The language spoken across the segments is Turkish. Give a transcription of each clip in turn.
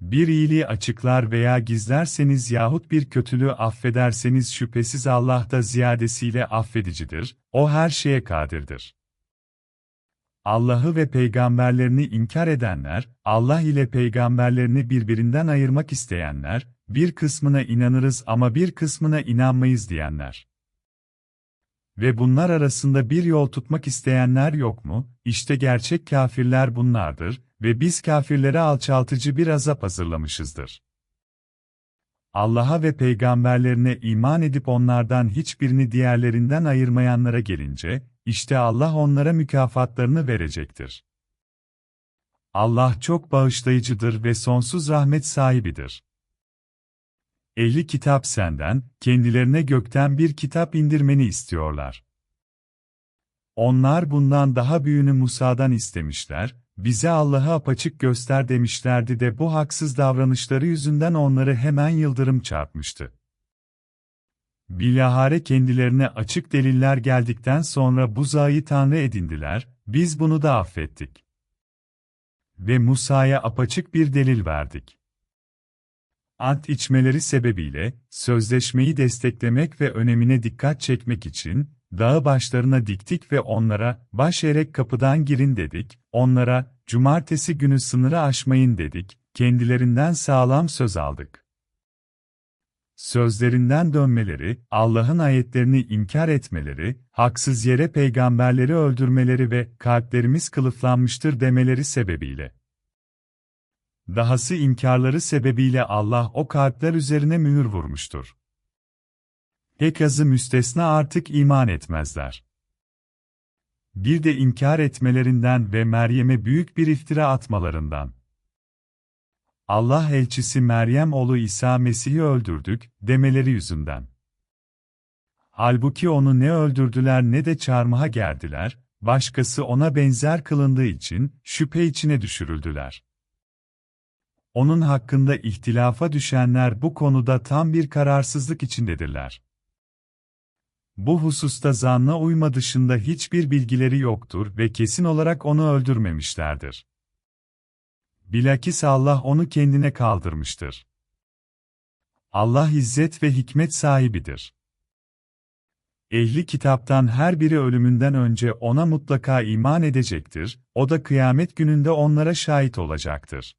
Bir iyiliği açıklar veya gizlerseniz yahut bir kötülüğü affederseniz şüphesiz Allah da ziyadesiyle affedicidir, O her şeye kadirdir. Allah'ı ve peygamberlerini inkar edenler, Allah ile peygamberlerini birbirinden ayırmak isteyenler, bir kısmına inanırız ama bir kısmına inanmayız diyenler. Ve bunlar arasında bir yol tutmak isteyenler yok mu? İşte gerçek kafirler bunlardır ve biz kafirlere alçaltıcı bir azap hazırlamışızdır. Allah'a ve peygamberlerine iman edip onlardan hiçbirini diğerlerinden ayırmayanlara gelince, işte Allah onlara mükafatlarını verecektir. Allah çok bağışlayıcıdır ve sonsuz rahmet sahibidir. Ehli kitap senden, kendilerine gökten bir kitap indirmeni istiyorlar. Onlar bundan daha büyüğünü Musa'dan istemişler, bize Allah'ı apaçık göster demişlerdi de bu haksız davranışları yüzünden onları hemen yıldırım çarpmıştı. Bilahare kendilerine açık deliller geldikten sonra buzağı tanrı edindiler, biz bunu da affettik. Ve Musa'ya apaçık bir delil verdik. Ant içmeleri sebebiyle, sözleşmeyi desteklemek ve önemine dikkat çekmek için, dağı başlarına diktik ve onlara, baş erek kapıdan girin dedik, onlara, cumartesi günü sınırı aşmayın dedik, kendilerinden sağlam söz aldık. Sözlerinden dönmeleri, Allah'ın ayetlerini inkar etmeleri, haksız yere peygamberleri öldürmeleri ve kalplerimiz kılıflanmıştır demeleri sebebiyle. Dahası inkarları sebebiyle Allah o kalpler üzerine mühür vurmuştur. Pek azı müstesna artık iman etmezler. Bir de inkar etmelerinden ve Meryem'e büyük bir iftira atmalarından. Allah elçisi Meryem oğlu İsa Mesih'i öldürdük demeleri yüzünden. Halbuki onu ne öldürdüler ne de çarmıha gerdiler, başkası ona benzer kılındığı için şüphe içine düşürüldüler. Onun hakkında ihtilafa düşenler bu konuda tam bir kararsızlık içindedirler. Bu hususta zanna uyma dışında hiçbir bilgileri yoktur ve kesin olarak onu öldürmemişlerdir. Bilakis Allah onu kendine kaldırmıştır. Allah izzet ve hikmet sahibidir. Ehli kitaptan her biri ölümünden önce ona mutlaka iman edecektir, o da kıyamet gününde onlara şahit olacaktır.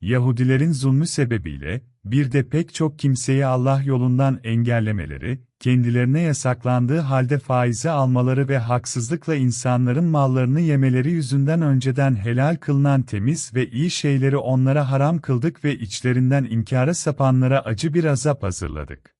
Yahudilerin zulmü sebebiyle, bir de pek çok kimseyi Allah yolundan engellemeleri, kendilerine yasaklandığı halde faizi almaları ve haksızlıkla insanların mallarını yemeleri yüzünden önceden helal kılınan temiz ve iyi şeyleri onlara haram kıldık ve içlerinden inkara sapanlara acı bir azap hazırladık.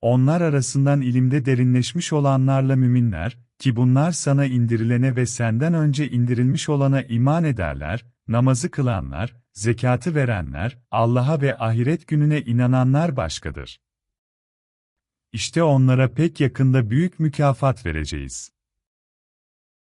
Onlar arasından ilimde derinleşmiş olanlarla müminler, ki bunlar sana indirilene ve senden önce indirilmiş olana iman ederler, namazı kılanlar, zekatı verenler, Allah'a ve ahiret gününe inananlar başkadır. İşte onlara pek yakında büyük mükafat vereceğiz.